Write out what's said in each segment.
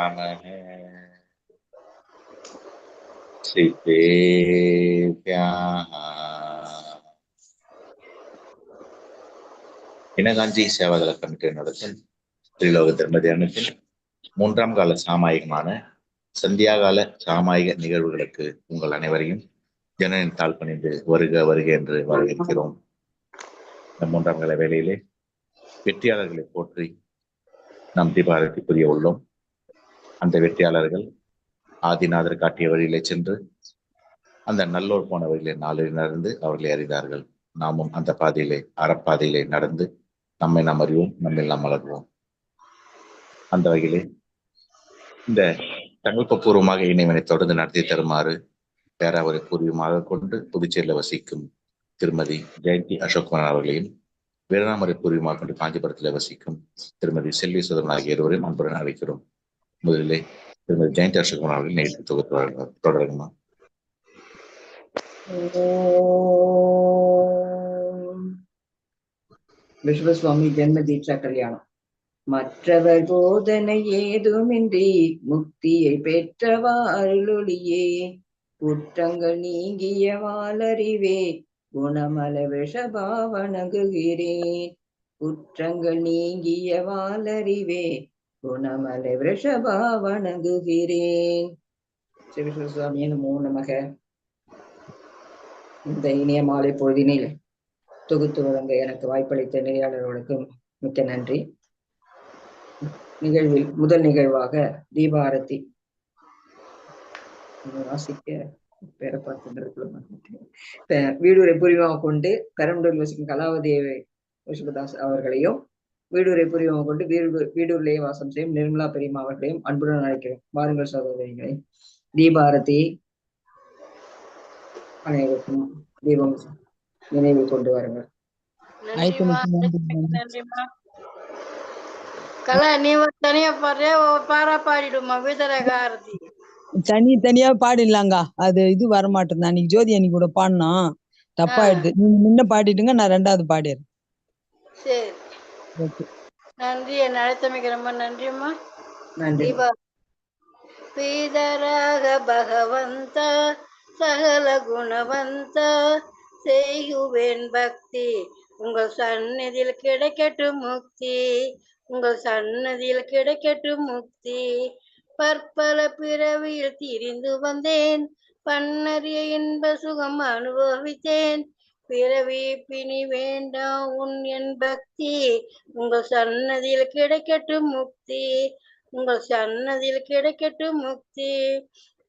සාමන සිතේප්‍යාහ இனகாஞ்சி Seva Dal committee நடத்தும் ஸ்ரீலோக தர்ம மூன்றாம் கால சாமாயிகமான சந்தியாகால சாமாயிக நிகழ்வுகளுக்கு உங்கள் அனைவரையும் ஜனனின் தாழ் பணிந்து வருக வருக என்று வரவேற்கிறோம். இந்த மூன்றாம் கால வேலையிலே வெற்றியாளர்களை போற்றி நம் தீபாரதி புரிய உள்ளோம். அந்த வெற்றியாளர்கள் ஆதிநாதர் காட்டிய வழியிலே சென்று அந்த நல்லோர் போன வழியிலே நாளில் நடந்து அவர்களை அறிந்தார்கள். நாமும் அந்த பாதையிலே அறப்பாதையிலே நடந்து நம்மை நாம் அறிவோம் நம்மை நாம் வளர்வோம். அந்த வகையிலே இந்த சங்கல்பபூர்வமாக இணைவனை தொடர்ந்து நடத்தி தருமாறு பேராவரை பூர்வமாக கொண்டு புதுச்சேரியில் வசிக்கும் திருமதி ஜெயந்தி அசோக்குமார் அவர்களையும் வீரநாமரை பூர்வமாக கொண்டு காஞ்சிபுரத்தில் வசிக்கும் திருமதி செல்வி சுதன் ஆகிய இருவரையும் அன்புடன் அழைக்கிறோம். முதலிலே திருமதி ஜெயந்தி அசோகன் அவர்கள் நிகழ்ச்சி தொகுத்து தொடருங்கம்மா விஸ்வசுவாமி ஜென்ம தீட்சா கல்யாணம். மற்றவர் போதனை ஏதுமின்றி முக்தியை பெற்றவாருளொளியே குற்றங்கள் நீங்கிய வாழறிவே குணமல விஷபாவணங்குகிறேன் குற்றங்கள் நீங்கிய வாழறிவே குணமல விஷபாவணங்குகிறேன் ஸ்ரீ விஸ்வசுவாமி நமோ நமக. இந்த இனிய மாலை பொழுதினில் தொகுத்து வழங்க எனக்கு வாய்ப்பளித்த நெறியாளர்களுக்கும் மிக்க நன்றி. நிகழ்வில் முதல் நிகழ்வாக தீபாரதி. வாசிக்க பேர பார்த்து வீடுரை புரிவாக கொண்டு பெரம்பலூர் வசிக்கும் கலாவதி ரிஷபதாஸ் அவர்களையும் வீடுரை புரிவாக கொண்டு வீடு வீடூரிலேயே வாசம் செய்யும் நிர்மலா பெரியம்மா அவர்களையும் அன்புடன் அழைக்கிறோம் வாருங்கள் சகோதரிகளை. தீபாரதி அனைவருக்கும் தீபம் நினைவில் கொண்டு வாருங்கள். தனி தனியா பாடிடலாங்க. அது இது வர மாட்டேன் அன்னைக்கு ஜோதி அன்னைக்கு கூட பாடினோம் தப்பாயிடுது நீங்க முன்ன பாடிடுங்க நான் ரெண்டாவது பாடிடுறேன். நன்றி. என் அழைத்தமைக்கு ரொம்ப நன்றிம்மா. நன்றி. பீதராக பகவந்த சகல குணவந்த செய்குவேன் பக்தி. உங்கள் சன்னதியில் கிடைக்கட்டும் முக்தி. உங்கள் சன்னதியில் கிடைக்கட்டும் முக்தி. பற்பல பிறவியில் திரிந்து வந்தேன். பன்னறிய இன்ப சுகம் அனுபவித்தேன். பிறவி பிணி வேண்டாம் உன் என் பக்தி. உங்கள் சன்னதியில் கிடைக்கட்டும் முக்தி. உங்கள் சன்னதியில் கிடைக்கட்டும் முக்தி.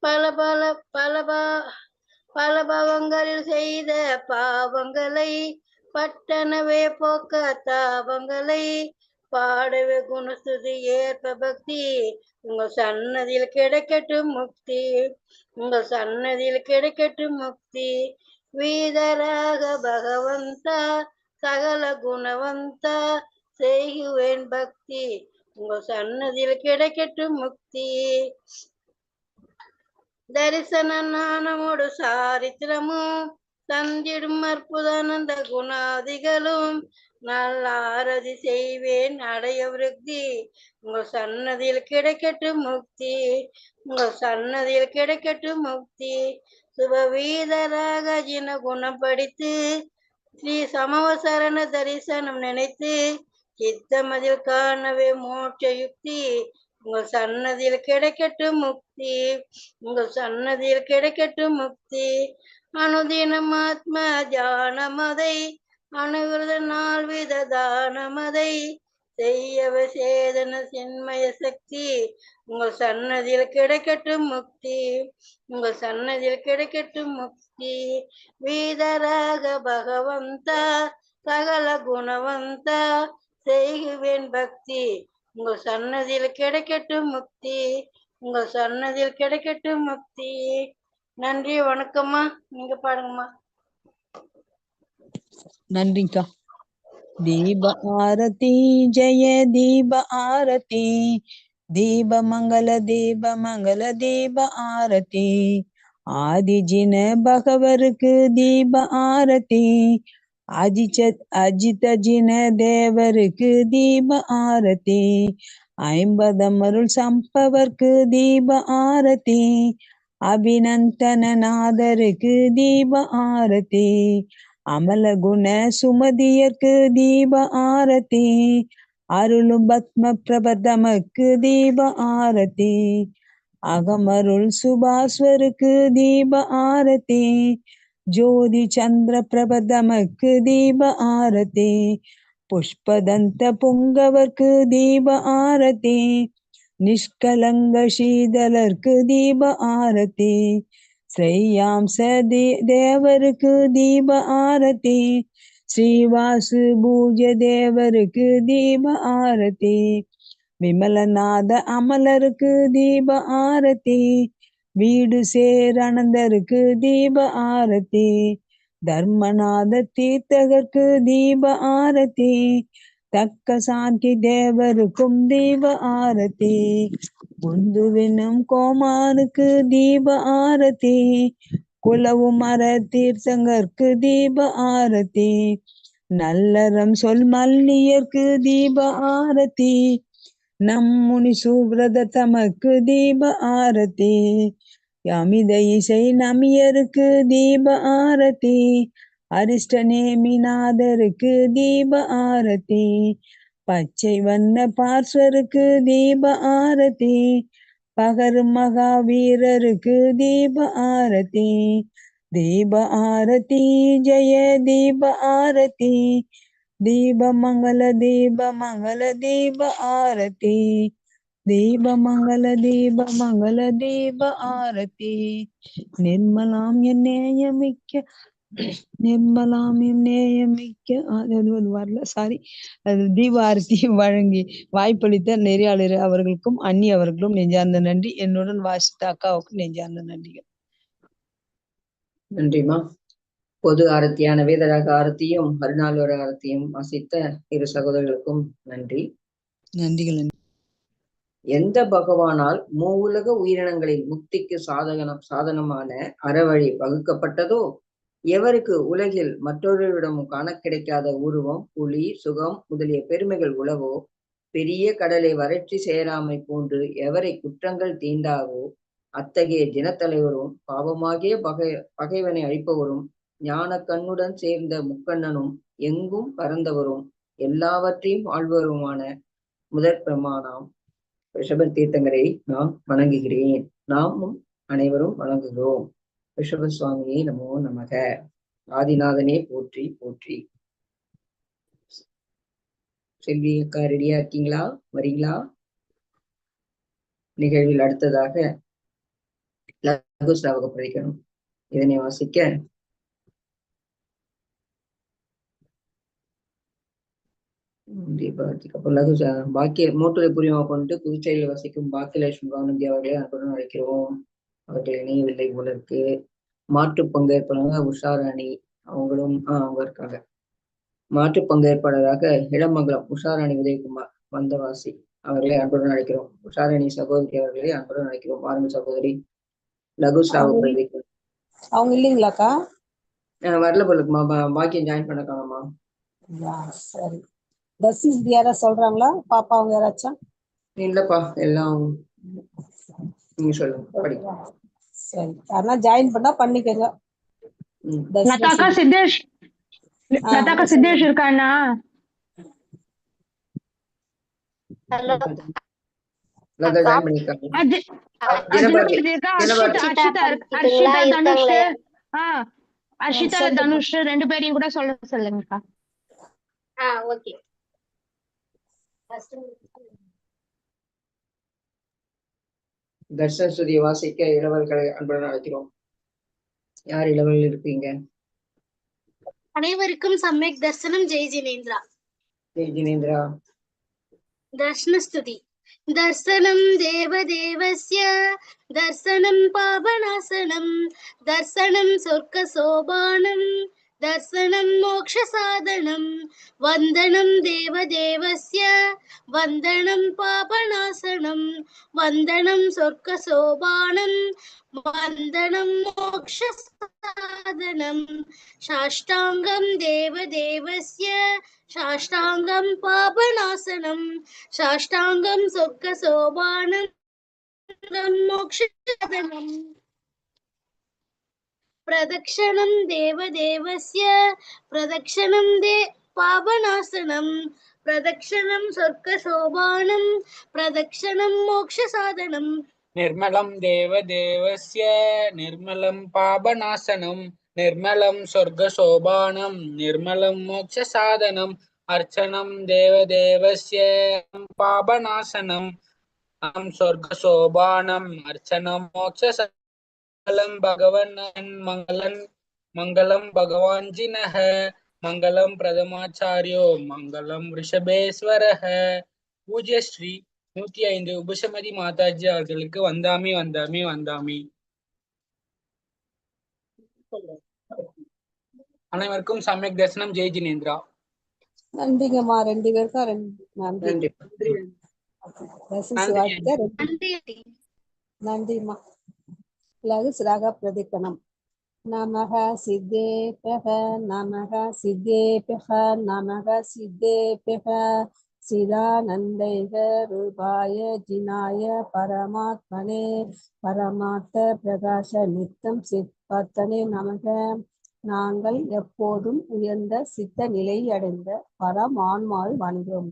பல பல பல பா பல பாவங்களில் செய்த பாவங்களை பட்டனவே போக்க தாபங்களை பாடவே குணஸ்துதி ஏற்ப பக்தி. உங்கள் சன்னதியில் கிடைக்கட்டும் முக்தி. உங்கள் சன்னதியில் கிடைக்கட்டும் முக்தி. வீதராக பகவந்தா சகல குணவந்தா செய்குவேன் பக்தி. உங்கள் சன்னதியில் கிடைக்கட்டும் முக்தி. தரிசன ஞானமோடு சாரித்திரமும் தந்திடும் அற்புதானந்த குணாதிகளும் நல்ல ஆரதி செய்வேன் அடைய விருத்தி. உங்கள் சன்னதியில் கிடைக்கட்டும் முக்தி. உங்கள் சன்னதியில் கிடைக்கட்டும் முக்தி. சுபவீதராக ஜின குணம் படித்து ஸ்ரீ சமவசரண தரிசனம் நினைத்து சித்தமதில் காணவே மோட்ச யுக்தி. உங்கள் சன்னதியில் கிடைக்கட்டும் முக்தி. உங்கள் சன்னதியில் கிடைக்கட்டும் முக்தி. அனுதினம் ஆத்ம ஜானமதை அணுகுத நாள் வித தானமதை. செய்யவ சேதன சென்மய சக்தி. உங்கள் சன்னதியில் கிடைக்கட்டும் முக்தி. உங்கள் சன்னதியில் கிடைக்கட்டும் முக்தி. வீதராக பகவந்தா சகல குணவந்தா செய்குவேன் பக்தி. உங்கள் சன்னதியில் கிடைக்கட்டும் முக்தி. உங்கள் சன்னதியில் கிடைக்கட்டும் முக்தி. நன்றி வணக்கம்மா. நீங்க பாருங்கம்மா. நன்றிக்கா தீப ஆரதி ஜெய தீப ஆரதி தீப மங்கள தீப மங்கள தீப ஆரதி ஆதிஜின பகவருக்கு தீப ஆரதி அஜிச்ச அஜிதஜின தேவருக்கு தீப ஆரதி ஐம்பதம் அருள் சம்பவர்க்கு தீப ஆரத்தி அபிநந்தனநாதருக்கு தீப ஆரத்தி அமலகுண சுமதியர்க்கு தீப ஆரதி அருளும் பத்ம பிரபதமக்கு தீப ஆரதி அகமருள் சுபாஸ்வருக்கு தீப ஆரதி ஜோதி சந்திர பிரபதமக்கு தீப ஆரதி புஷ்பதந்த புங்கவர்க்கு தீப ஆரதி நிஷ்கலங்க சீதலர்க்கு தீப ஆரதி செய்யாம் சதி தேவருக்கு தீப ஆரதி ஸ்ரீவாசு பூஜ தேவருக்கு தீப ஆரதி விமலநாத அமலருக்கு தீப ஆரதி வீடு சேரணந்தருக்கு தீப ஆரதி தர்மநாத தீர்த்தகர்க்கு தீப ஆரதி தக்க சாந்தி தேவருக்கும் தீப ஆரதி குந்துவினும் கோமானுக்கு தீப ஆரதி குலவு மர தீர்த்தங்கற்கு தீப ஆரதி நல்லறம் சொல் மல்லியர்க்கு தீப ஆரதி நம் முனி சுப்ரத தமக்கு தீப ஆரதி அமித இசை நமியருக்கு தீப ஆரதி அரிஷ்ட நேமிநாதருக்கு தீப ஆரதி பச்சை வண்ண பார்ஸ்வருக்கு தீப ஆரதி பகரு மகாவீரருக்கு தீப ஆரதி தீப ஆரதி ஜெய தீப ஆரதி தீப மங்கள தீப மங்கள தீப ஆரதி தீப மங்கள தீப மங்கள தீப ஆரதி நிர்மலாம் என் நேயமிக்க நிர்மலாம் என் நேயமிக்க அது வரல. சாரி அது தீப ஆரத்தி வழங்கி வாய்ப்பளித்த நெறியாளர் அவர்களுக்கும் அன்னி அவர்களும் நெஞ்சார்ந்த நன்றி. என்னுடன் வாசித்த அக்காவுக்கும் நெஞ்சார்ந்த நன்றிகள். நன்றிமா பொது ஆரத்தியான வேதராக ஆரத்தியும் மறுநாளோட ஆரத்தியும் வாசித்த இரு சகோதரர்களுக்கும் நன்றி. நன்றிகள் நன்றி. எந்த பகவானால் மூவுலக உயிரினங்களின் முக்திக்கு சாதகனம் சாதனமான அறவழி வகுக்கப்பட்டதோ எவருக்கு உலகில் மற்றொருவரிடமும் காண கிடைக்காத உருவம் புலி சுகம் முதலிய பெருமைகள் உளவோ பெரிய கடலை வறட்சி சேராமை போன்று எவரை குற்றங்கள் தீண்டாவோ அத்தகைய தினத்தலைவரும் பாவமாகிய பகை பகைவனை அழிப்பவரும் ஞான கண்ணுடன் சேர்ந்த முக்கண்ணனும் எங்கும் பறந்தவரும் எல்லாவற்றையும் ஆழ்வருமான முதற் பிரமாணம் ரிஷப தீர்த்தங்கரை நான் வணங்குகிறேன். நாமும் அனைவரும் வணங்குகிறோம். ரிஷப சுவாமியை நமோ நமக. ஆதிநாதனே போற்றி போற்றி. செல்வி அக்கா ரெடியா இருக்கீங்களா? வரீங்களா? நிகழ்வில் அடுத்ததாக லகு ஸ்ராவக இதனை வாசிக்க அப்புறம் லகு பாக்கிய மோட்டுரை புரியுமா கொண்டு புதுச்சேரியில் வசிக்கும் பாக்கியலட்சுமி பானுந்தி அவர்களை அன்புடன் அழைக்கிறோம். அவர்கள் இணையவில்லை போல இருக்கு. மாற்று பங்கேற்பாளராக உஷாராணி அவங்களும் அவங்க இருக்காங்க. மாற்று பங்கேற்பாளராக இளமங்கலம் உஷாராணி உதயகுமார் வந்தவாசி அவர்களை அன்புடன் அழைக்கிறோம். உஷாராணி சகோதரி அவர்களை அன்புடன் அழைக்கிறோம். பாருங்க சகோதரி. லகு பிரதிக்கு அவங்க இல்லைங்களாக்கா? வரல போல இருக்குமா பா- பாக்கியம் ஜாயின் பண்ண காணோமா? யா, சரி. பஸ் யாராவது சொல்றாங்களா? பாப்பா அவங்க யாராச்சும் இல்லப்பா எல்லாம் நீங்க சொல்லுங்க படி சரி. யாருன்னா ஜாயின் பண்ணா பண்ணிக்கங்க. லதாக்கா சித்தேஷ். லதாக்கா சித்தேஷ் இருக்காண்ணா? ஹலோ. அர்ஷிதா தனுஷ். ரெண்டு பேரையும் கூட சொல்ல சொல்லுங்கக்கா. ஆ ஓகே. தர்ஷன் ஸ்துதியை வாசிக்க இளவல்களை அன்புடன் அழைக்கிறோம் யார் இளவல் இருக்கீங்க அனைவருக்கும் சமயக் தர்சனம் ஜெய் ஜினேந்திரா ஜெய் ஜினேந்திரா दर्शनस्तुति दर्शनं देवदेवस्य दर्शनं पावनासनं दर्शनं स्वर्गशोभानं दर्शनं मोक्षसाधनं वन्दनं देवदेवस्य वन्दनं पापनाशनं वन्दनं स्वर्गशोभानं वन्दनं मोक्षसाधनं साष्टाङ्गं देवदेवस्य साष्टाङ्गं पापनाशनं साष्टाङ्गं स्वर्गशोभानं मोक्षसाधनम् प्रदक्षिणं देवदेवस्य प्रदक्षिणं दे पावनासनं प्रदक्षिणं स्वर्गशोभानं प्रदक्षिणं मोक्षसाधनं निर्मलं देवदेवस्य निर्मलं पापनाशनं निर्मलं स्वर्गशोभानं निर्मलं मोक्षसाधनम् अर्चनं देवदेवस्य पापनाशनम् अहं स्वर्गशोभानम् अर्चनं மங்களம் பகவன் மங்களன் மங்களம் பகவான்ஜினஹ மங்களம் பிரதமாச்சாரியோ மங்களம் ரிஷபேஸ்வர பூஜ்ய ஸ்ரீ நூத்தி ஐந்து உபசமதி மாதாஜி அவர்களுக்கு வந்தாமி வந்தாமி வந்தாமி. அனைவருக்கும் சமயக் தர்சனம். ஜெய் ஜினேந்திரா. நன்றிங்கம்மா. ரெண்டு பேருக்கும் நன்றி. நன்றிம்மா. லகு சிராக பிரதிக்கணம். நமக சித்தேபியக நமக சித்தேபியக நமக சித்தேபியக சிதானந்தைக ரூபாய ஜினாய பரமாத்மனே பரமாத்த பிரகாச நித்தம் சிற்பத்தனே நமக. நாங்கள் எப்போதும் உயர்ந்த சித்த நிலை அடைந்த பரமான்மாவை வணங்குகிறோம்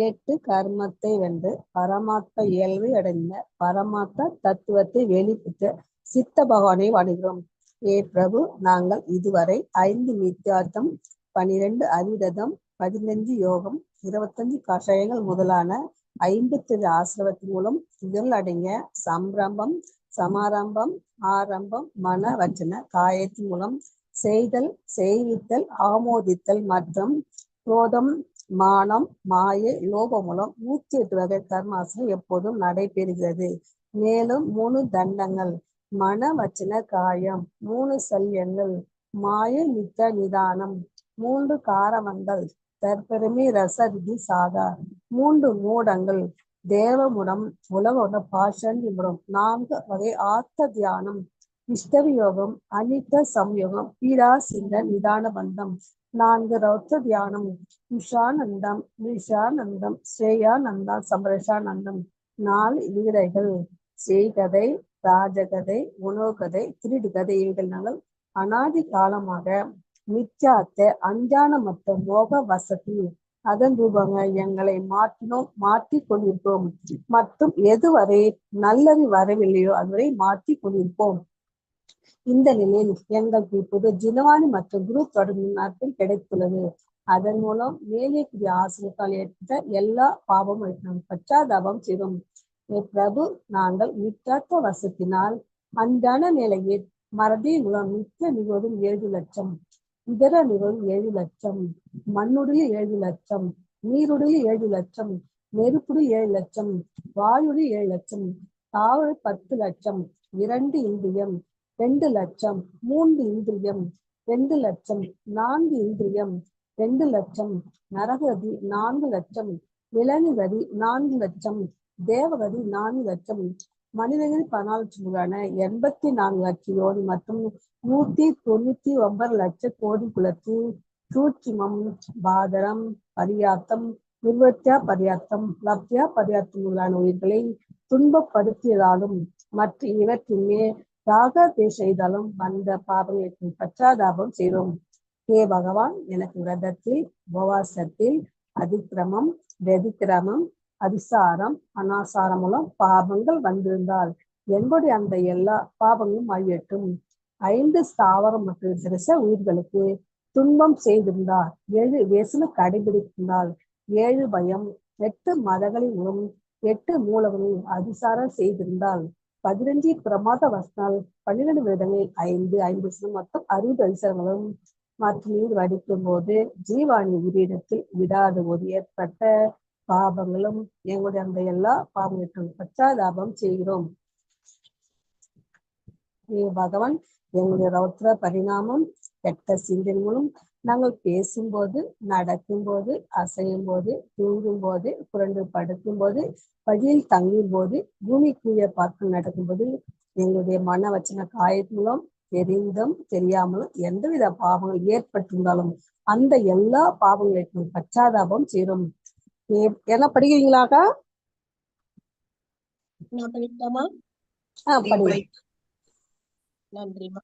எட்டு கர்மத்தை வென்று பரமாத்ம இயல்பை அடைந்த பரமாத்ம தத்துவத்தை வெளிப்பட்டு சித்த பகவானை வணங்குகிறோம். ஏ பிரபு நாங்கள் இதுவரை ஐந்து நித்தியார்த்தம் பனிரெண்டு அவிரதம் பதினஞ்சு யோகம் இருபத்தஞ்சு கஷாயங்கள் முதலான ஐம்பத்தேழு ஆசிரவத்தின் மூலம் இதில் அடங்கிய சம்பிரம்பம் சமாரம்பம் ஆரம்பம் மன வச்சன காயத்தின் மூலம் செய்தல் செய்வித்தல் ஆமோதித்தல் மற்றும் குரோதம் மானம் மாய லோபம் மூலம் நூத்தி எட்டு வகை கர்மாசனம் எப்போதும் நடைபெறுகிறது. மேலும் மூணு தண்டங்கள் மன வச்சன காயம் மூணு சல்யங்கள் மாய நித்த நிதானம். மூன்று காரவங்கள் தற்பெருமை ரசரிதி சாதா. மூன்று மூடங்கள். தேவமுடம் உலகோட பாஷன் நிபுணம் நான்கு வகை ஆத்த தியானம். இஷ்டவியோகம் அனித்த சம்யோகம் பீடா சிந்த நிதான பந்தம். நான்கு ரௌத்த தியானம். உஷானந்தம் விஷானந்தம் ஸ்ரேயானந்தம் சமரசானந்தம் நாலு வீரைகள் செய்கதை ராஜகதை உணவுகதை திருடுகதை கதை இவைகள்னால அனாதி காலமாக மிச்சாத்த அஞ்ஞானமற்ற மோக வசதி. அதன் ரூபங்க எங்களை மாற்றினோம் மாற்றி கொண்டிருப்போம். மற்றும் எதுவரை நல்லது வரவில்லையோ அதுவரை மாற்றி கொண்டிருப்போம். இந்த நிலையில் எங்களுக்கு இப்போது ஜினவாணி மற்றும் குரு தொடர்பின் நாட்கள் கிடைத்துள்ளது. அதன் மூலம் மேலே கூடிய ஆசிரியத்தால் ஏற்பட்ட எல்லா பாபமும் பச்சாதாபம் செய்வோம் பிரபு நாங்கள் நித்தத்த வசத்தினால் அன்றான நிலையில் மறதி மூலம் நித்த நிகழும் ஏழு லட்சம் இதர நிகழும் ஏழு லட்சம் மண்ணுடைய ஏழு லட்சம் நீருடைய ஏழு லட்சம் நெருப்புடைய ஏழு லட்சம் வாயுடைய ஏழு லட்சம் தாவர பத்து லட்சம் இரண்டு இந்திரியம் ரெண்டு லட்சம் மூன்று இந்திரியம் ரெண்டு லட்சம் நான்கு இந்திரியம் ரெண்டு லட்சம் நரகதி நான்கு லட்சம் விலங்குகதி நான்கு லட்சம் தேவகதி நான்கு லட்சம் மனிதர்கள் பதினாலு லட்சங்களான எண்பத்தி நான்கு லட்சம் யோனி மற்றும் நூத்தி தொண்ணூத்தி ஒன்பது லட்சம் கோடி குலத்து சூட்சிமம் பாதரம் பரியாத்தம் நிர்வத்தியா பரியாத்தம் லப்தியா பரியாத்தம் உள்ளான உயிர்களை துன்பப்படுத்தியதாலும் மற்ற இவற்றுமே ராகத்தை ராக செய்தாலும் வந்த பாபங்களுக்கு பச்சாதாபம் செய்தோம். ஹே பகவான் எனக்கு விரதத்தில் உபவாசத்தில் அதிக்கிரமம் வெதிக்கிரமம் அதிசாரம் அனாசாரம் மூலம் பாபங்கள் வந்திருந்தால் என்னுடைய அந்த எல்லா பாபங்களும் அழியட்டும் ஐந்து ஸ்தாவரம் மற்றும் திரச உயிர்களுக்கு துன்பம் செய்திருந்தார். ஏழு வேசன கடைபிடித்திருந்தால் ஏழு பயம் எட்டு மதங்களிலும் எட்டு மூலங்களில் அதிசாரம் செய்திருந்தால் பதினஞ்சு பிரமாத வசனால் பன்னிரண்டு விதங்களில் ஐந்து ஐம்பது மொத்தம் அறுபது அதிசாரங்களும் மற்றும் நீர் வடிக்கும் போது ஜீவாணி உயிரிடத்தில் விடாத போது ஏற்பட்ட பாபங்களும் எங்களுடைய அந்த எல்லா பாவங்களுக்கும் பச்சாதாபம் செய்கிறோம். ஏ பகவான் எங்களுடைய ரௌத்ர பரிணாமம் கெட்ட சிந்தனை மூலம் நாங்கள் பேசும்போது நடக்கும்போது அசையும் போது தூங்கும் போது புரண்டு படுக்கும் போது வழியில் தங்கும் போது பூமிக்குரிய பார்க்க நடக்கும்போது எங்களுடைய மன வச்சன காயத்தின் மூலம் தெரிந்தும் தெரியாமலும் எந்தவித பாவங்கள் ஏற்பட்டிருந்தாலும் அந்த எல்லா பாவங்களுக்கும் பச்சாதாபம் செய்கிறோம். என்ன படிக்கிறீங்களாக்கா? நான் படிக்கலாமா நன்றிமா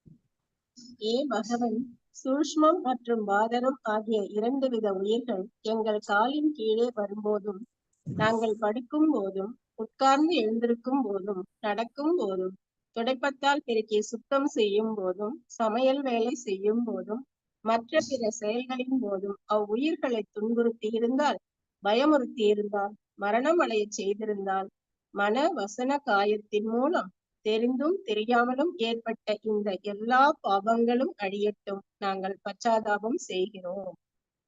ஏ பகவன் சூஷ்மம் மற்றும் பாதரம் ஆகிய இரண்டு வித உயிர்கள் எங்கள் காலின் கீழே வரும்போதும் நாங்கள் படுக்கும் போதும் உட்கார்ந்து எழுந்திருக்கும் போதும் நடக்கும் போதும் துடைப்பத்தால் பெருக்கி சுத்தம் செய்யும் போதும் சமையல் வேலை செய்யும் போதும் மற்ற பிற செயல்களின் போதும் அவ்வுயிர்களை துன்புறுத்தி இருந்தால் பயமுறுத்தி இருந்தால் மரணம் அடைய செய்திருந்தால் மன வசன காயத்தின் மூலம் தெரிந்தும் தெரியாமலும் ஏற்பட்ட இந்த எல்லா பாவங்களும் அழியட்டும். நாங்கள் பச்சாதாபம் செய்கிறோம்.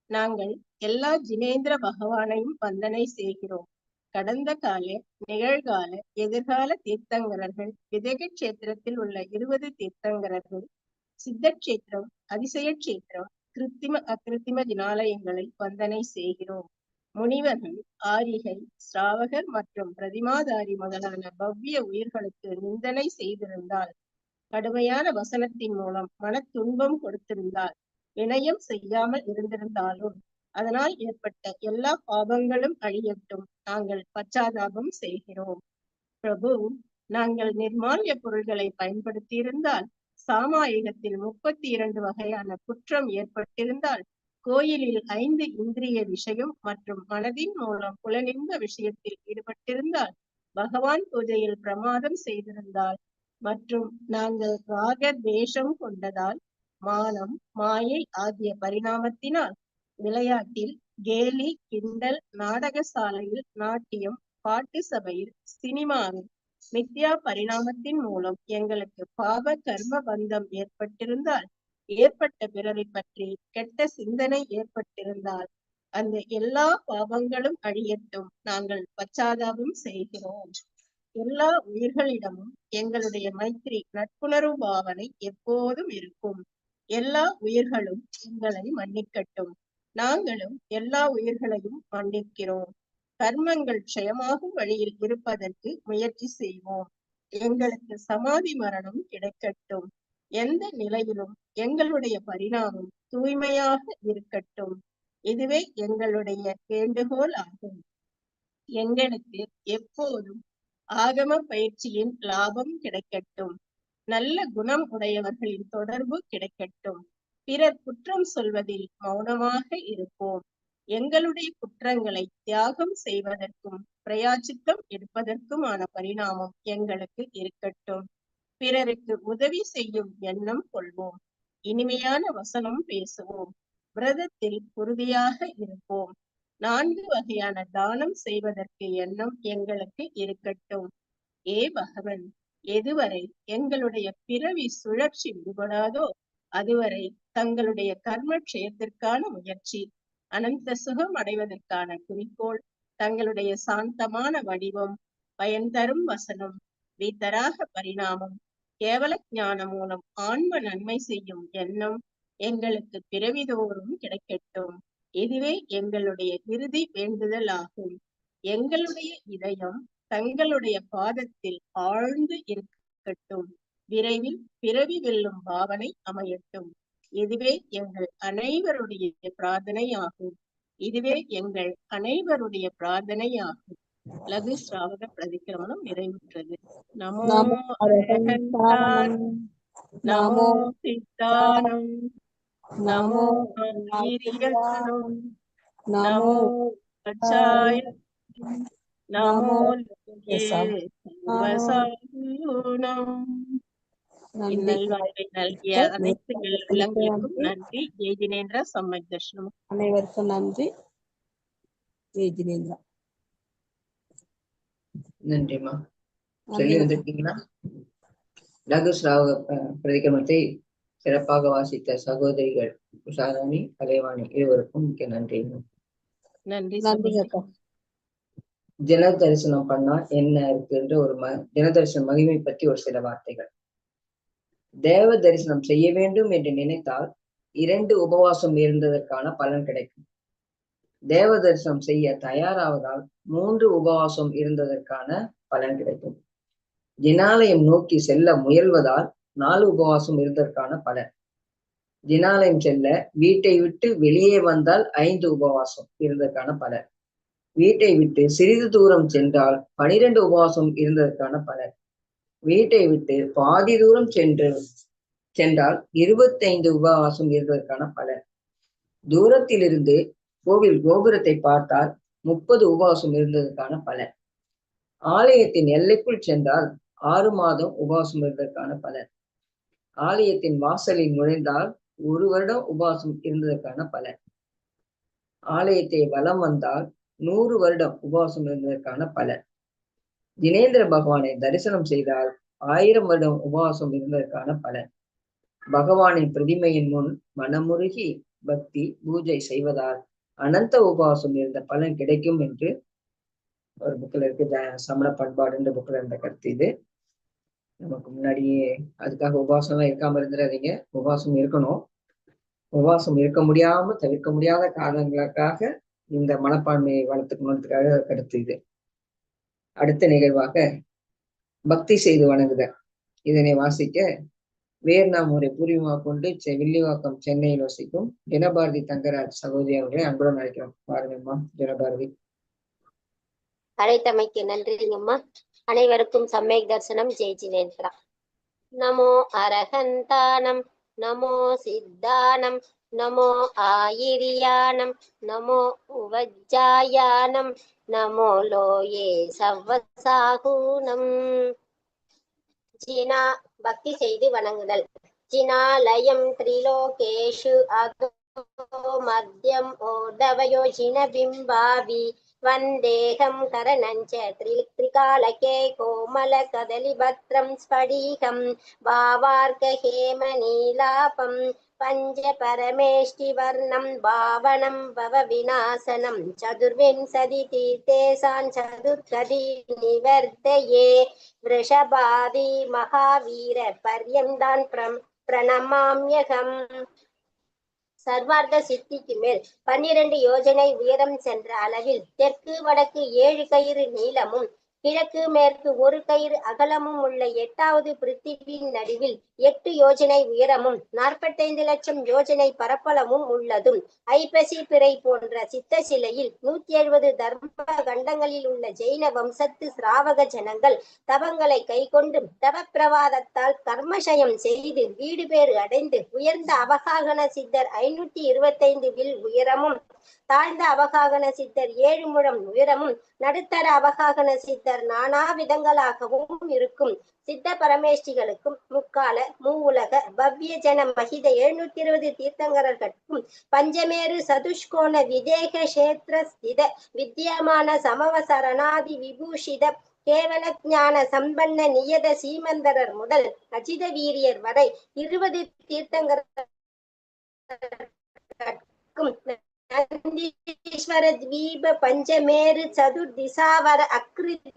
நாங்கள் எல்லா ஜினேந்திர பகவானையும் வந்தனை செய்கிறோம். கடந்த கால நிகழ்கால எதிர்கால தீர்த்தங்கரர்கள் விதக கஷேத்திரத்தில் உள்ள இருபது தீர்த்தங்கரர்கள் சித்த கஷேத்திரம் அதிசய கஷேத்திரம் கிருத்திம அகிருத்திம தினாலயங்களை வந்தனை செய்கிறோம். முனிவர்கள் ஆரிகை ஸ்ராவகர் மற்றும் பிரதிமாதாரி முதலான பவ்ய உயிர்களுக்கு நிந்தனை செய்திருந்தால் கடுமையான வசனத்தின் மூலம் மன துன்பம் கொடுத்திருந்தால் வினயம் செய்யாமல் இருந்திருந்தாலும் அதனால் ஏற்பட்ட எல்லா பாபங்களும் அழியட்டும். நாங்கள் பச்சாதாபம் செய்கிறோம். பிரபு நாங்கள் நிர்மால்ய பொருள்களை பயன்படுத்தியிருந்தால் சாமாயகத்தில் முப்பத்தி இரண்டு வகையான குற்றம் ஏற்பட்டிருந்தால் கோயிலில் ஐந்து இந்திரிய விஷயம் மற்றும் மனதின் மூலம் புலனின்ப விஷயத்தில் ஈடுபட்டிருந்தால் பகவான் பூஜையில் பிரமாதம் செய்திருந்தால் மற்றும் நாங்கள் ராக தேசம் கொண்டதால் மானம் மாயை ஆகிய பரிணாமத்தினால் விளையாட்டில் கேலி கிண்டல் நாடகசாலையில் நாட்டியம் பாட்டு சபையில் சினிமாவில் மித்யா பரிணாமத்தின் மூலம் எங்களுக்கு பாவ கர்ம பந்தம் ஏற்பட்டிருந்தால் ஏற்பட்ட பிறரை பற்றி கெட்ட சிந்தனை ஏற்பட்டிருந்தால் அந்த எல்லா பாவங்களும் அழியட்டும். நாங்கள் பச்சாதாபம் செய்கிறோம். எல்லா உயிர்களிடமும் எங்களுடைய மைத்திரி நட்புணர்வு பாவனை எப்போதும் இருக்கும். எல்லா உயிர்களும் எங்களை மன்னிக்கட்டும். நாங்களும் எல்லா உயிர்களையும் மன்னிக்கிறோம். கர்மங்கள் க்ஷயமாகும் வழியில் இருப்பதற்கு முயற்சி செய்வோம். எங்களுக்கு சமாதி மரணம் கிடைக்கட்டும். எந்த நிலையிலும் எங்களுடைய பரிணாமம் தூய்மையாக இருக்கட்டும். இதுவே எங்களுடைய வேண்டுகோள் ஆகும். எங்களுக்கு எப்போதும் ஆகம பயிற்சியின் லாபம் கிடைக்கட்டும். நல்ல குணம் உடையவர்களின் தொடர்பு கிடைக்கட்டும். பிறர் குற்றம் சொல்வதில் மௌனமாக இருப்போம். எங்களுடைய குற்றங்களை தியாகம் செய்வதற்கும் பிரயாச்சித்தம் எடுப்பதற்குமான பரிணாமம் எங்களுக்கு இருக்கட்டும். பிறருக்கு உதவி செய்யும் எண்ணம் கொள்வோம். இனிமையான வசனம் பேசுவோம். விரதத்தில் உறுதியாக இருப்போம். நான்கு வகையான தானம் செய்வதற்கு எண்ணம் எங்களுக்கு இருக்கட்டும். ஏ பகவன் எதுவரை எங்களுடைய பிறவி சுழற்சி விடுபடாதோ அதுவரை தங்களுடைய கர்ம க்ஷயத்திற்கான முயற்சி அனந்த சுகம் அடைவதற்கான குறிக்கோள் தங்களுடைய சாந்தமான வடிவம் பயன் தரும் வசனம் வீத்தராக பரிணாமம் கேவல ஞானம் மூலம் ஆன்ம நன்மை செய்யும் எண்ணம் எங்களுக்கு பிறவிதோறும் கிடைக்கட்டும். இதுவே எங்களுடைய இறுதி வேண்டுதல் ஆகும். எங்களுடைய இதயம் தங்களுடைய பாதத்தில் ஆழ்ந்து இருக்கட்டும். விரைவில் பிறவி வெல்லும் பாவனை அமையட்டும். இதுவே எங்கள் அனைவருடைய பிரார்த்தனை ஆகும் இதுவே எங்கள் அனைவருடைய பிரார்த்தனை ஆகும் லகு ஸ்ராவக பிரதிக்கிரமணம் நிறைவுற்றது நமோ நமோ அரகந்தார், நமோ சித்தானம் நமோ நமோ வீரியனம் நமோ நமோ பச்சாய நமோ லோகே நமோ சர்வசாதுனம் நன்றி இந்நல்வாழ்வை நல்கிய அனைத்து விலங்குகளுக்கும் நன்றி ஜெய் ஜினேந்திர சம்மக் தர்ஷனம் அனைவருக்கும் நன்றி ஜெய் ஜினேந்திரா நன்றிம்மா சொல்லி வந்திருக்கீங்களா லகு ஸ்ராவக ப- பிரதிக்கிரமத்தை சிறப்பாக வாசித்த சகோதரிகள் உஷாராணி கலைவாணி இருவருக்கும் மிக்க நன்றி நன்றி தின தரிசனம் பண்ணா என்ன இருக்குன்ற ஒரு ம தின தரிசன மகிமை பற்றி ஒரு சில வார்த்தைகள். தேவ தரிசனம் செய்ய வேண்டும் என்று நினைத்தால் இரண்டு உபவாசம் இருந்ததற்கான பலன் கிடைக்கும். தேவதரிசனம் செய்ய தயாராவதால் மூன்று உபவாசம் இருந்ததற்கான பலன் கிடைக்கும். ஜினாலயம் நோக்கி செல்ல முயல்வதால் நாலு உபவாசம் இருந்ததற்கான பலன். ஜினாலயம் செல்ல வீட்டை விட்டு வெளியே வந்தால் ஐந்து உபவாசம் இருந்ததற்கான பலன். வீட்டை விட்டு சிறிது தூரம் சென்றால் பனிரெண்டு உபவாசம் இருந்ததற்கான பலன். வீட்டை விட்டு பாதி தூரம் சென்று சென்றால் இருபத்தைந்து உபவாசம் இருந்ததற்கான பலன். தூரத்திலிருந்து கோவில் கோபுரத்தை பார்த்தால் முப்பது உபவாசம் இருந்ததற்கான பலன். ஆலயத்தின் எல்லைக்குள் சென்றால் ஆறு மாதம் உபவாசம் இருந்ததற்கான பலன். ஆலயத்தின் வாசலில் நுழைந்தால் ஒரு வருடம் உபவாசம் இருந்ததற்கான பலன். ஆலயத்தை வலம் வந்தால் நூறு வருடம் உபவாசம் இருந்ததற்கான பலன். தினேந்திர பகவானை தரிசனம் செய்தால் ஆயிரம் வருடம் உபவாசம் இருந்ததற்கான பலன். பகவானின் பிரதிமையின் முன் மனமுருகி பக்தி பூஜை செய்வதால் அனந்த உபவாசம் இருந்த பலன் கிடைக்கும் என்று ஒரு புக்கில் இருக்கு. சமண சமண பண்பாடுன்ற புக்கில் இருந்த கருத்து இது. நமக்கு முன்னாடியே அதுக்காக உபவாசம்லாம் இருக்காமல் இருக்காம இருந்துடாதீங்க உபவாசம் இருக்கணும். உபவாசம் இருக்க முடியாம தவிர்க்க முடியாத காரணங்களுக்காக இந்த மனப்பான்மையை வளர்த்துக்கணுன்றதுக்காக கருத்து இது. அடுத்த நிகழ்வாக பக்தி செய்து வணங்குதல். இதனை வாசிக்க வேர்நாமூரை பூர்வமாக கொண்டு செ- வில்லிவாக்கம் சென்னையில் வசிக்கும் தினபாரதி தங்கராஜ் சகோதரி அவர்களை அன்புடன் அழைக்கிறோம் பாருங்கம்மா தினபாரதி அழைத்தமைக்கு நன்றிங்கம்மா அனைவருக்கும் சமயக் தர்சனம் ஜெய் ஜினேந்திரா நமோ அரகந்தானம் நமோ சித்தானம் நமோ ஆயிரியானம் நமோ உவஜ்ஜாயானம் நமோ லோயே சவ்வசாகூனம் ஜினா பக்தி செய்து வணங்குதல். ஜினாலயம் திரிலோகேஷு அகோ மத்தியம் ஓதவயோ ஜினபிம்பாவி வந்தேகம் கரணஞ்ச திரிகாலகே கோமல கதலி பத்ரம் ஸ்படீகம் பாவார்க்க ஹேம நீலாபம் पञ्चपरमेष्टिवर्णं भावनं भवविनाशनं चतुर्विंशतितीर्थेशान् चतुर्गति निवर्तये वृषभादि महावीरपर्यन्तान् प्र प्रणमाम्यहम् சர்வார்த்த சித்திக்கு மேல் பன்னிரண்டு யோஜனை உயரம் சென்ற அளவில் தெற்கு வடக்கு ஏழு கயிறு நீளமும் கிழக்கு மேற்கு ஒரு கயிறு அகலமும் உள்ள எட்டாவது பிருத்திவின் நடுவில் எட்டு யோஜனை உயரமும் நாற்பத்தைந்து லட்சம் யோஜனை பரப்பளவும் உள்ளதும். ஐப்பசி பிறை போன்ற சித்த சிலையில் நூத்தி எழுபது தர்ம கண்டங்களில் உள்ள ஜெயின வம்சத்து சிராவக ஜனங்கள் தவங்களை கைக்கொண்டு தவப்பிரவாதத்தால் கர்மசயம் செய்து வீடு பேறு அடைந்து உயர்ந்த அவகாகன சித்தர் ஐநூத்தி இருபத்தைந்து வில் உயரமும் தாழ்ந்த அவகாகன சித்தர் ஏழு முழம் உயரமும் நடுத்தர அவகாகன சித்தர் நானா விதங்களாகவும் இருக்கும். சித்த பரமேஷ்டிகளுக்கும் முக்கால மூவுலக பவ்ய ஜன மகித எழுநூத்தி இருபது தீர்த்தங்கரர்களுக்கும் பஞ்சமேரு சதுஷ்கோண விதேக கஷேத்திர ஸ்தித வித்யமான சமவ சரணாதி விபூஷித கேவல ஞான சம்பன்ன நியத சீமந்தரர் முதல் அஜித வீரியர் வரை இருபது தீர்த்தங்கரர்களுக்கும் நந்தீஸ்வர தீப பஞ்சமேரு சதுர்திசாவர அக்ருதி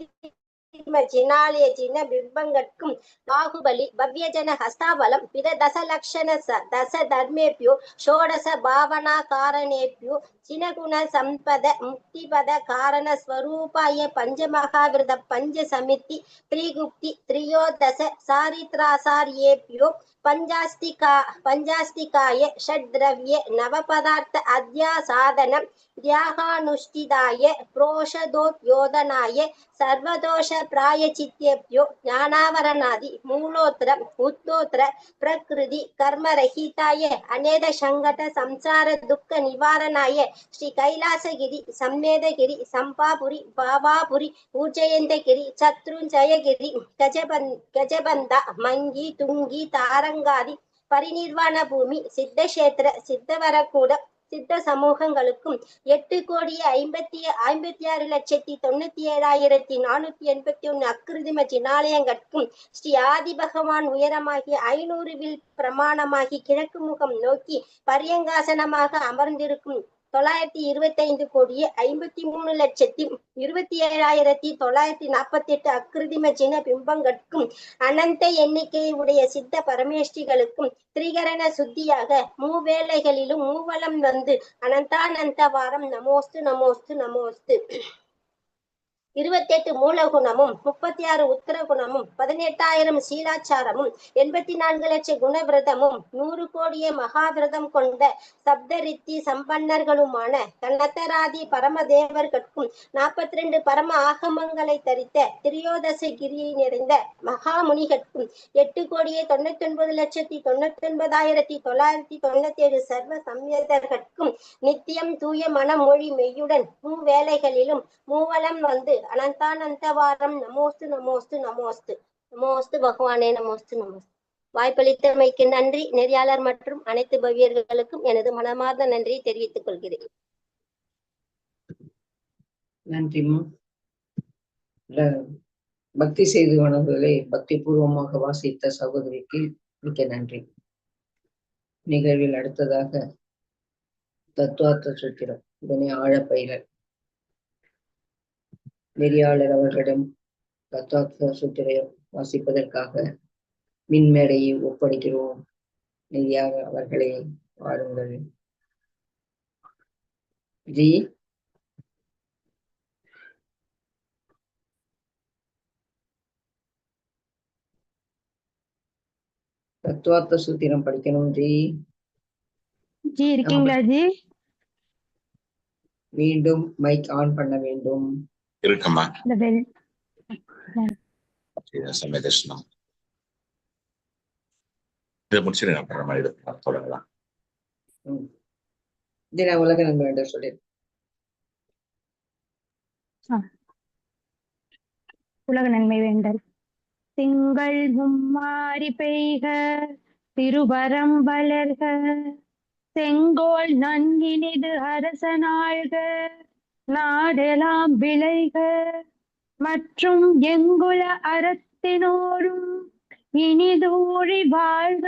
ஜினாலய ஜின பிம்பங்கட்கும் பாகுபலி பவ்யஜன ஹஸ்தாபலம் பித தசலக்ஷண ச தச தர்மேபியோ ஷோடச பாவனா காரணேபியோ சினகுண சம்பத முக்திபத காரண ஸ்வரூபாய பஞ்சமகாவிரத பஞ்ச சமித்தி திரிகுப்தி திரியோதச சாரித்ராசாரியேபியோ பஞ்சாஸ்திகா பஞ்சாஸ்திகாய ஷட்திரவ்ய நவபதார்த்த அத்தியாசாதனம் தியாகானுஷ்டிதாய புரோஷதோத்யோதனாய சர்வதோஷ பிராயச்சித்தேபியோ ஞானாவரணாதி மூலோத்திர உத்தோத்திர பிரகிருதி கர்மரஹிதாய அநேத சங்கட சம்சார துக்க நிவாரணாய ஸ்ரீ கைலாசகிரி சம்மேதகிரி சம்பாபுரி பாபாபுரி ஊஜயந்தகிரி சத்ருஞ்சயகிரி கஜபந் கஜபந்தா மங்கி துங்கி தாரங்காதி பரிநிர்வாண பூமி சித்தக்ஷேத்திர சித்தவரக்கூட சித்த சமூகங்களுக்கும் எட்டு கோடியே ஐம்பத்தி ஐம்பத்தி ஆறு லட்சத்தி தொண்ணூத்தி ஏழாயிரத்தி நானூத்தி எண்பத்தி ஒண்ணு அக்கிருதிம ஜினாலயங்கட்கும் ஸ்ரீ ஆதி பகவான் உயரமாகி ஐநூறு வில் பிரமாணமாகி கிழக்கு முகம் நோக்கி பரியங்காசனமாக அமர்ந்திருக்கும் தொள்ளாயிரத்தி இருபத்தி ஐந்து கோடியே ஐம்பத்தி மூணு லட்சத்தி இருபத்தி ஏழாயிரத்தி தொள்ளாயிரத்தி நாற்பத்தி எட்டு அக்கிருதிம சின்ன பிம்பங்களுக்கும் அனந்த எண்ணிக்கை உடைய சித்த பரமேஷ்டிகளுக்கும் திரிகரண சுத்தியாக மூவேளைகளிலும் மூவலம் வந்து அனந்தானந்த வாரம் நமோஸ்து நமோஸ்து நமோஸ்து. இருபத்தி எட்டு மூல மூலகுணமும் முப்பத்தி ஆறு உத்தர குணமும் பதினெட்டாயிரம் சீலாச்சாரமும் எண்பத்தி நான்கு லட்ச குணவிரதமும் நூறு கோடிய மகாவிரதம் கொண்ட சப்தரித்தி சம்பன்னர்களுமான கண்ணத்தராதி பரமதேவர்கட்கும் நாற்பத்தி ரெண்டு பரம ஆகமங்களை தரித்த திரியோதச கிரியை நிறைந்த மகாமுனிகட்கும் எட்டு கோடியே தொண்ணூத்தி ஒன்பது லட்சத்தி தொண்ணூத்தி ஒன்பதாயிரத்தி தொள்ளாயிரத்தி தொண்ணூத்தி ஏழு சர்வ சம்யதர்கட்கும் நித்தியம் தூய மனமொழி மெய்யுடன் மூவேளைகளிலும் மூவலம் வந்து அனந்தானந்தவாரம் நமோஸ்து நமோஸ்து நமோஸ்து. நமோஸ்து பகவானே நமோஸ்து நமோஸ்து. வாய்ப்பளித்தமைக்கு நன்றி. நெறியாளர் மற்றும் அனைத்து பவியர்களுக்கும் எனது மனமார்ந்த நன்றியை தெரிவித்துக் கொள்கிறேன். நன்றி பக்தி செய்து வணங்குதலை பக்தி பூர்வமாக வாசித்த சகோதரிக்கு மிக்க நன்றி. நிகழ்வில் அடுத்ததாக தத்துவார்த்த சூத்திரம். இதனை ஆழப்பயில நெறியாளர் அவர்களிடம் தத்துவார்த்த சூத்திரம் வாசிப்பதற்காக மின்மேடையை ஒப்படைக்கிறோம். நெறியாக அவர்களை வாருங்கள் ஜி. தத்துவார்த்த சூத்திரம் படிக்கணும் ஜி. ஜி இருக்கீங்களா ஜி? மீண்டும் மைக் ஆன் பண்ண வேண்டும். சமய தர்ஷனம் இதை அப்புறம் தொடங்கலாம். நான் உலக நன்மை வேண்டல். திங்கள் மும்மாரி பெய்க திருவரம் வளர்க செங்கோல் நன்கினிது அரசனாழ்க. நாடெலாம் விளைக மற்றும் எங்குல அறத்தினோரும் இனிதூழி வாழ்க.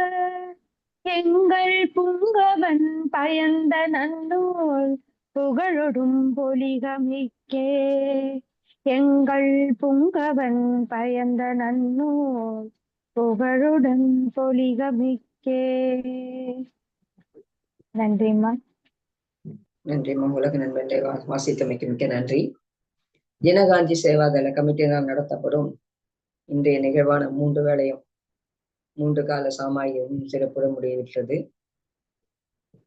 எங்கள் புங்கவன் பயந்த நன்னூல் புகழொடும் பொலிகமிக்கே. எங்கள் புங்கவன் பயந்த நன்னூல் புகழுடன் பொலிகமிக்கே. நன்றிம்மா. நன்றி அம்மா உலக நண்பர்களை வா- வாசித்தமைக்கு மிக்க நன்றி. ஜனகாந்தி சேவாதள கமிட்டியினால் நடத்தப்படும் இன்றைய நிகழ்வான மூன்று வேளையும் மூன்று கால சாமாயும் சிறப்புடன் முடிவுற்றது.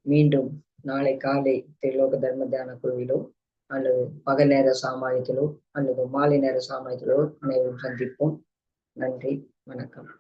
மீண்டும் நாளை காலை திருலோக தர்ம தியான குழுவிலோ அல்லது பகல் நேர சாமாயத்திலோ அல்லது மாலை நேர சாமாயத்திலோ அனைவரும் சந்திப்போம். நன்றி வணக்கம்.